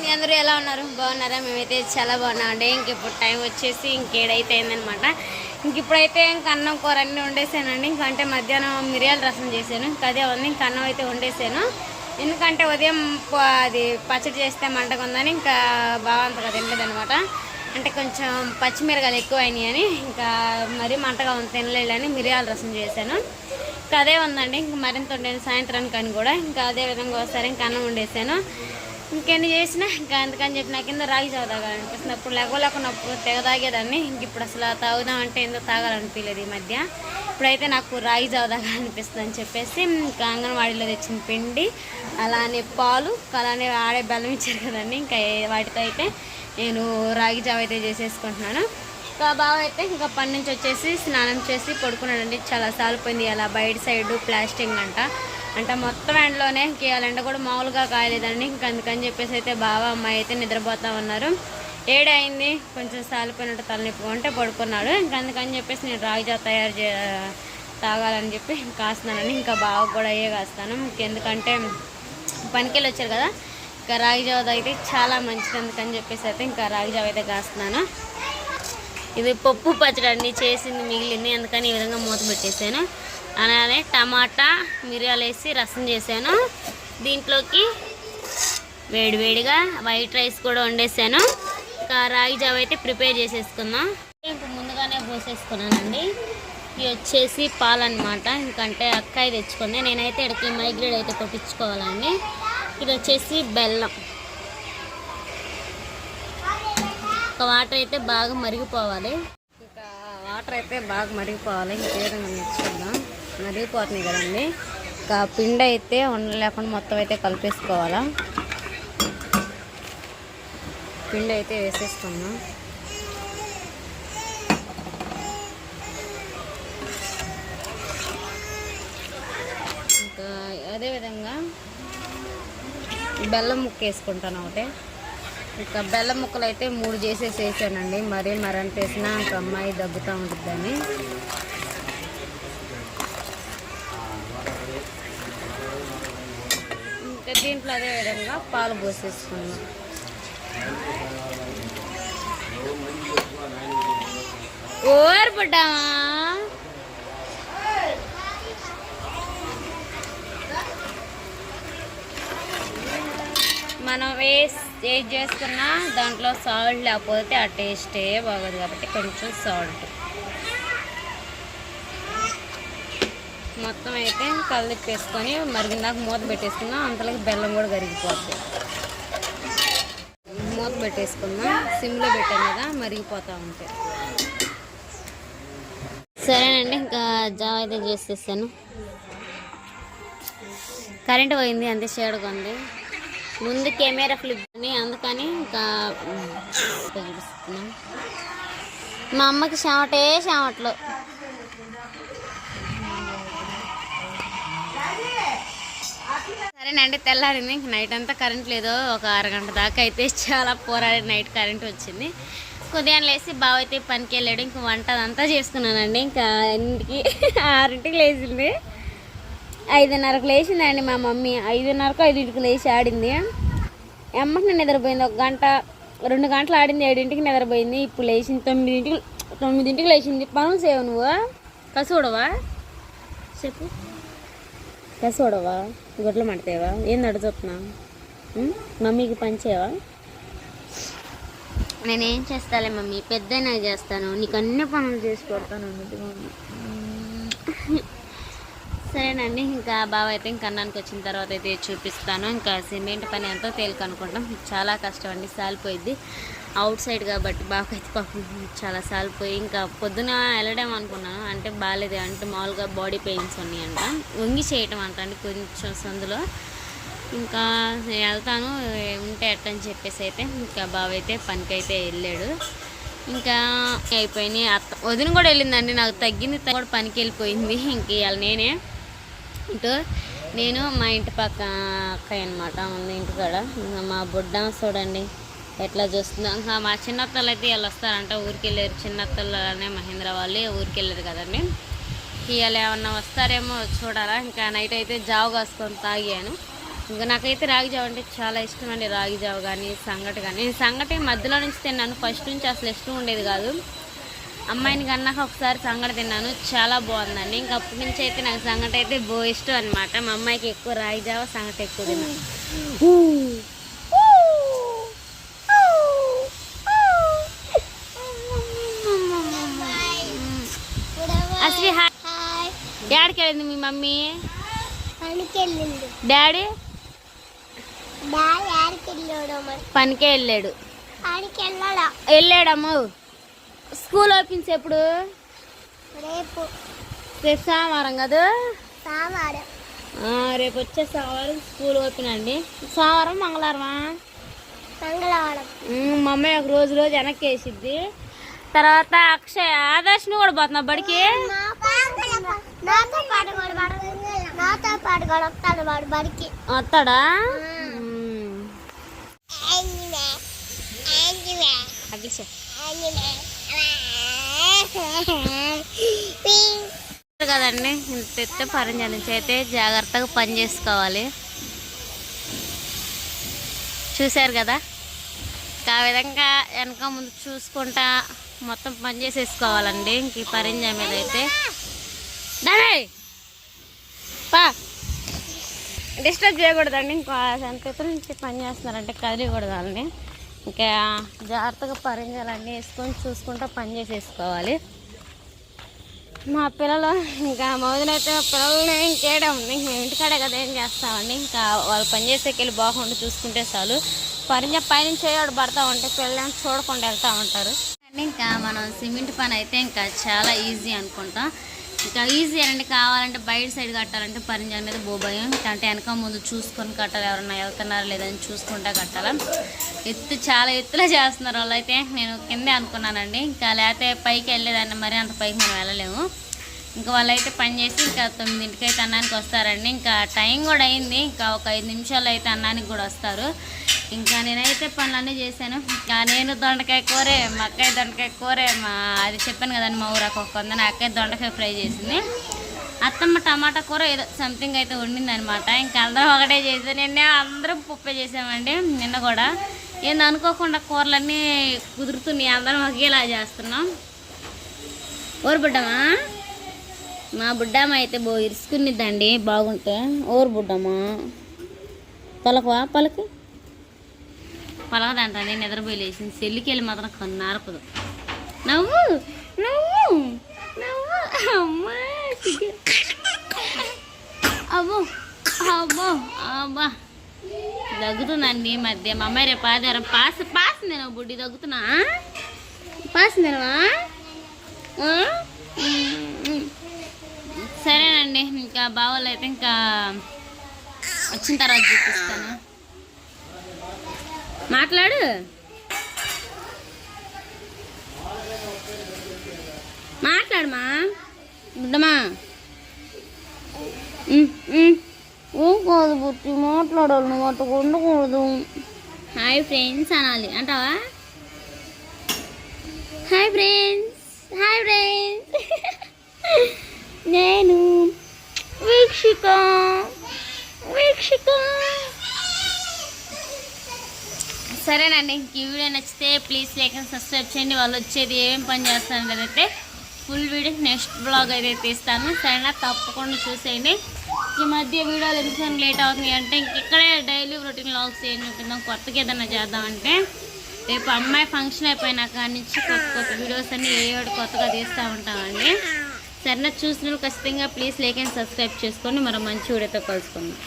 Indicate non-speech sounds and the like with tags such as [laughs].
మీ అందరూ ఎలా ఉన్నారు? బాగున్నారా? మేమైతే చాలా బాగున్నామండి ఇంక ఇప్పుడు టైం వచ్చేసి ఇంకేడైతే అయిందనమాట ఇంక ఇప్పుడైతే ఇంక అన్నం కూర అన్నీ వండేసానండి. ఇంక అంటే మధ్యాహ్నం మిరియాల రసం చేశాను. ఇంకా అదే ఉంది. ఇంక అన్నం అయితే వండేసాను. ఎందుకంటే ఉదయం అది పచ్చడి చేస్తే మంటగా ఉందని ఇంకా బాగా అంతగా తినలేదనమాట అంటే కొంచెం పచ్చిమిరకాయలు ఎక్కువ అయినాయి అని ఇంకా మరీ మంటగా ఉంది తినలేదని మిరియాల రసం చేశాను. ఇంకా అదే ఉందండి. ఇంకా మరింత ఉండేది సాయంత్రానికి అని కూడా. ఇంకా అదే విధంగా వస్తారు ఇంకా అన్నం వండేసాను. ఇంకెన్ని చేసినా ఇంకా అందుకని చెప్పి నాకు కింద రాగి చావు తాగాలనిపిస్తుంది అప్పుడు లేకపోలేకున్నప్పుడు తెగ తాగేదాన్ని. ఇంక ఇప్పుడు అసలు తాగుదాం అంటే ఏందో తాగాలనిపించలేదు ఈ మధ్య. ఇప్పుడైతే నాకు రాగి జావ తాగాలనిపిస్తుంది అని చెప్పేసి ఇంకా అంగన్వాడీలో తెచ్చిన పిండి అలానే పాలు అలానే ఆడే బెల్లం ఇచ్చారు కదండి. ఇంకా వాటితో అయితే నేను రాగి జావ అయితే చేసేసుకుంటున్నాను. ఇంకా బావ అయితే ఇంకా పని నుంచి వచ్చేసి స్నానం చేసి పడుకున్నాడండి. చాలా సాలిపోయింది. అలా బయట సైడ్ ప్లాస్టింగ్ అంట. అంటే మొత్తం ఎండలోనే ఇవాళ ఎండ కూడా మామూలుగా కాయలేదండి. ఇంకా అందుకని చెప్పేసి అయితే బావ అమ్మాయి అయితే నిద్రపోతా ఉన్నారు. ఏడైంది కొంచెం సాలిపోయినట్టు తలనొప్పి ఉంటే పడుకున్నాడు. ఇంకా అందుకని చెప్పేసి నేను రాగిజా తయారు చే తాగాలని చెప్పి కాస్తున్నానని ఇంకా బావ కూడా అయ్యే కాస్తాను. ఇంకెందుకంటే పనికి వెళ్ళి వచ్చారు కదా ఇంకా రాగిజావ అయితే తాగితే చాలా మంచిది. అందుకని చెప్పేసి అయితే ఇంకా రాగిజావ అయితే కాస్తున్నాను. ఇది పప్పు పచ్చడి అండి. చేసింది మిగిలింది. అందుకని ఈ విధంగా మూత పెట్టేసాను. అలానే టమాటా మిరియాలు వేసి రసం చేశాను. దీంట్లోకి వేడివేడిగా వైట్ రైస్ కూడా వండేసాను. ఇంకా రాగి జావ అయితే ప్రిపేర్ చేసేసుకుందాం. ఇంక ముందుగానే పోసేసుకున్నానండి. ఇవి వచ్చేసి పాలు అనమాట ఇంకంటే అక్కాయి తెచ్చుకుంది. నేనైతే ఇక్కడికి మైగ్రేడ్ అయితే కొట్టించుకోవాలండి ఇది వచ్చేసి బెల్లం. ఒక వాటర్ అయితే బాగా మరిగిపోవాలి. ఇంకా వాటర్ అయితే బాగా మరిగిపోవాలి. ఇంకే విధంగా నేర్చుకుందాం మరిగిపోతున్నాయి కదండి. ఇంకా పిండి అయితే ఉండలేకుండా మొత్తం అయితే కలిపేసుకోవాలా. పిండి అయితే వేసేసుకున్నాం ఇంకా అదేవిధంగా బెల్లం ముక్క వేసుకుంటాను ఒకటే. ఇంకా బెల్లం ముక్కలు అయితే మూడు చేసేసి వేసానండి మరీ మరంత వేసినా ఇంకా అమ్మాయి దగ్గుతూ ఉంటుందని దీంట్లో అదే విధంగా పాలు పోసేసుకున్నాం. ఓర్ పడ్డామా మనం వేసి ఏది చేసుకున్నా దాంట్లో సాల్ట్ లేకపోతే ఆ టేస్టే బాగోదు కాబట్టి కొంచెం సాల్ట్. మొత్తం అయితే కలిపేసుకొని మరిగిందాక మూత పెట్టేసుకుందాం అంతలోకి బెల్లం కూడా కరిగిపోద్ది. మూత పెట్టేసుకుందాం సిమ్లో పెట్టాం కదా మరిగిపోతూ ఉంటాయి సరేనండి ఇంకా జావ అయితే చేసేసాను కరెంట్ పోయింది అంతే షేడ్గా ఉంది. ముందు కెమెరా ఫ్లిప్ అని అందుకని ఇంకా చూపిస్తున్నాం. మా అమ్మకి చెమటే చెమట్లు సరేనండి తెల్లారింది ఇంక నైట్ అంతా కరెంట్ లేదు ఒక అరగంట దాకా అయితే చాలా పోరాడి నైట్ కరెంట్ వచ్చింది. ఉదయం లేసి బావ అయితే పనికి వెళ్ళాడు. ఇంక వంట అదంతా చేసుకున్నానండి ఇంకా ఇంటికి [laughs] ఆరింటికి లేచింది. ఐదున్నరకు లేచిందండి మా మమ్మీ. ఐదున్నరకు ఐదింటికి లేచి ఆడింది. ఎమ్మకి నిద్రపోయింది. ఒక గంట రెండు గంటలు ఆడింది. ఏడింటికి నిద్రపోయింది. ఇప్పుడు లేచింది తొమ్మిదింటికి తొమ్మిదింటికి లేచింది. పనులు సేవు నువ్వు. కసూడవా చెప్పు. పెసోడవా గుడ్లు మడతావా? ఏం నడుచుతున్నా మమ్మీకి పంచేవా నేనేం చేస్తాలే మమ్మీ పెద్దయినా చేస్తాను. నీకు అన్ని పనులు చేసి పెడతాను అన్నది మమ్మీ. సరేనండి ఇంకా బావ అయితే ఇంకా అన్నానికి వచ్చిన తర్వాత అయితే చూపిస్తాను. ఇంకా సిమెంట్ పని ఎంతో తేలిక అనుకుంటాం చాలా కష్టం అండి సాలిపోయింది అవుట్ సైడ్ కాబట్టి బాగా అయితే పాపం చాలాసార్లు పోయి ఇంకా పొద్దున వెళ్ళడం అనుకున్నాను అంటే బాగాలేదు అంటే మామూలుగా బాడీ పెయిన్స్ ఉన్నాయంట. వంగి చేయటం అంట అంటే కొంచెం సందులో. ఇంకా నేను వెళ్తాను ఉంటే ఎట్టని చెప్పేసి అయితే ఇంకా బావ అయితే పనికి అయితే వెళ్ళాడు. ఇంకా అయిపోయినాయి. అత్త వదిన కూడా వెళ్ళిందండి నాకు తగ్గింది కూడా పనికి వెళ్ళిపోయింది. ఇంక ఇవాళ నేనే. ఇటు నేను మా ఇంటి పక్క అక్క అనమాట ఉంది ఇంటికాడ మా బుడ్డ చూడండి. ఎట్లా చూస్తుందో. ఇంకా మా చిన్నత్తలు అయితే వీళ్ళు వస్తారంట. ఊరికి వెళ్ళారు చిన్నత్తలనే మహేంద్ర వాళ్ళే ఊరికి వెళ్ళారు కదండి. ఇవాళ ఏమన్నా వస్తారేమో చూడాలా. ఇంకా నైట్ అయితే జావ కాసుకొని తాగాను. ఇంకా నాకైతే రాగి జావ అంటే చాలా ఇష్టం అండి. రాగి జావ కానీ సంగటి కానీ. నేను సంగటి మధ్యలో నుంచి తిన్నాను. ఫస్ట్ నుంచి అసలు ఇష్టం ఉండేది కాదు. అమ్మాయిని కన్నాక ఒకసారి సంగటి తిన్నాను. చాలా బాగుందండి. ఇంకా అప్పటి నుంచి అయితే నాకు సంగటి అయితే బో ఇష్టం అనమాట మా అమ్మాయికి ఎక్కువ రాగి జావ సంగటి ఎక్కువ తిన్నాను అసలు హాయ్ హాయ్ డాడీకి వెళ్ళింది మీ మమ్మీ? డాడీ? పనికే వెళ్ళాడు. వెళ్ళాడమ్మ. స్కూల్ ఓపెన్స్ ఎప్పుడు? రేపు. రేపు సోమవారం కదా? సోమవారం. రేపు వచ్చే సోమవారం స్కూల్ ఓపెన్ అండి. సోమవారం మంగళవారమా? మంగళవారం. ఉమ్, మా అమ్మాయి ఒక రోజు రోజు వెనక్కి వేసిద్ది తర్వాత అక్షయ్ ఆదర్శ్ కూడా పోతున్నావు బడికి? నాతో పాటు కూడా నాతో పాటు కూడా వస్తాడు వాడు బడికి. వస్తాడా. కదండి ఇంత ఎత్తే పరంజా నుంచి అయితే జాగ్రత్తగా పని చేసుకోవాలి. చూశారు కదా? ఆ విధంగా వెనక ముందు చూసుకుంటా మొత్తం పని చేసేసుకోవాలండి. ఇంక ఈ పరింజా మీద అయితే దానే పా. డిస్టర్బ్ చేయకూడదండి ఇంకా ఎత్తు నుంచి పని చేస్తున్నారంటే కదిలికూడదు వాళ్ళని ఇంకా జాగ్రత్తగా పరింజాలన్నీ వేసుకొని చూసుకుంటా పని చేసేసుకోవాలి. మా పిల్లలు ఇంకా మోదనైతే పిల్లల్ని ఇంకేయడం ఉంది. మేము ఇంటికాడే కదా ఏం చేస్తామండి. ఇంకా వాళ్ళు పని చేసేకెళ్ళి బాగుండి చూసుకుంటే చాలు. పరిஞ்ச పైనుంచి చేయడు పడతా ఉంటే పిల్లలు చూడకుండా వెళ్తూ ఉంటారు. ఇంకా మనం సిమెంట్ పని అయితే ఇంకా చాలా ఈజీ అనుకుంటా. ఇంకా ఈజీ అండి కావాలంటే బయట సైడ్ కట్టాలంటే పరింజాల మీద బోభయం అంటే వెనక ముందు చూసుకొని కట్టాలి ఎవరన్నా వెళ్తున్నారా లేదని చూసుకుంటా కట్టాలి. ఎత్తు చాలా ఎత్తులో చేస్తున్నారు వాళ్ళు అయితే నేను కిందే అనుకున్నానండి. ఇంకా లేకపోతే పైకి వెళ్ళేదాన్ని మరి అంత పైకి మనం వెళ్ళలేము. ఇంకా వాళ్ళైతే పని చేసి ఇంకా తొమ్మిదింటికి అయితే అన్నానికి వస్తారండి. ఇంకా టైం కూడా అయింది. ఇంకా ఒక ఐదు నిమిషాలు అయితే అన్నానికి కూడా వస్తారు. ఇంకా నేనైతే పనులన్నీ చేశాను. ఇంకా నేను దొండకాయ కూరే మా అక్కయ్య దొండకాయ కూరే మా అది చెప్పాను కదండి మా ఊరకు ఒక వంద అక్కయ్య దొండకాయ ఫ్రై చేసింది. అత్తమ్మ టమాటా కూర ఏదో సంథింగ్ అయితే వండింది అనమాట ఇంకా అందరం ఒకటే చేసి నిన్నే అందరం పుప్పే చేసామండి నిన్న కూడా. ఏంది అనుకోకుండా కూరలన్నీ కుదురుతున్నాయి అందరం ఒకేలా చేస్తున్నాం. ఓరు బిడ్డమా? మా బుడ్డమ్మ అయితే బో ఇరుసుకునిద్దండి బాగుంటే. ఓరు బుడ్డమ్మ పలకవా పలకి? పొలగదంట నేను నిద్రపోయి లేచింది. చెల్లికి వెళ్ళి మాత్రం కన్ను ఆరపదు నవ్వు నవ్వు నవ్వు. అమ్మా అబ్బో అబ్బో అబ్బా. దగ్గుతుందండి ఈ మధ్య. మా అమ్మాయి రేపు ఆధారం పాస్ పాస్ నేను బుడ్డి దగ్గుతున్నా పాసిందేనవా సరేనండి ఇంకా బావోళ్ళు అయితే ఇంకా వచ్చిన తర్వాత చూపిస్తాను. మాట్లాడు. మాట్లాడమా బుడ్డమా. ఏం కాదు బుట్టి మాట్లాడాలి నువ్వు అటు ఉండకూడదు. హాయ్ ఫ్రెండ్స్ అనాలి. అంటావా? హాయ్ ఫ్రెండ్స్ హాయ్ ఫ్రెండ్స్ నేను వీక్షిక. వీక్షిక. సరేనండి ఇంక ఈ వీడియో నచ్చితే ప్లీజ్ లైక్ అండ్ సబ్స్క్రైబ్ చేయండి. వాళ్ళు వచ్చేది ఏం పని చేస్తాను అయితే ఫుల్ వీడియో నెక్స్ట్ బ్లాగ్ అయితే తీస్తాను. సరేనా? తప్పకుండా చూసేయండి. ఈ మధ్య వీడియోలు ఎందుకు లేట్ అవుతుంది అంటే ఇక్కడే డైలీ రొటీన్ లాగ్స్ ఏం చూపిద్దాం. కొత్తగా ఏదైనా చేద్దామంటే రేపు అమ్మాయి ఫంక్షన్ అయిపోయినాక నుంచి కొత్త కొత్త వీడియోస్ అన్నీ ఏ కొత్తగా తీస్తూ ఉంటామండి. సరేనా? చూసిన ఖచ్చితంగా ప్లీజ్ లైక్ అండ్ సబ్స్క్రైబ్ చేసుకోండి. మరో మంచి వీడియోతో కలుసుకుందాం.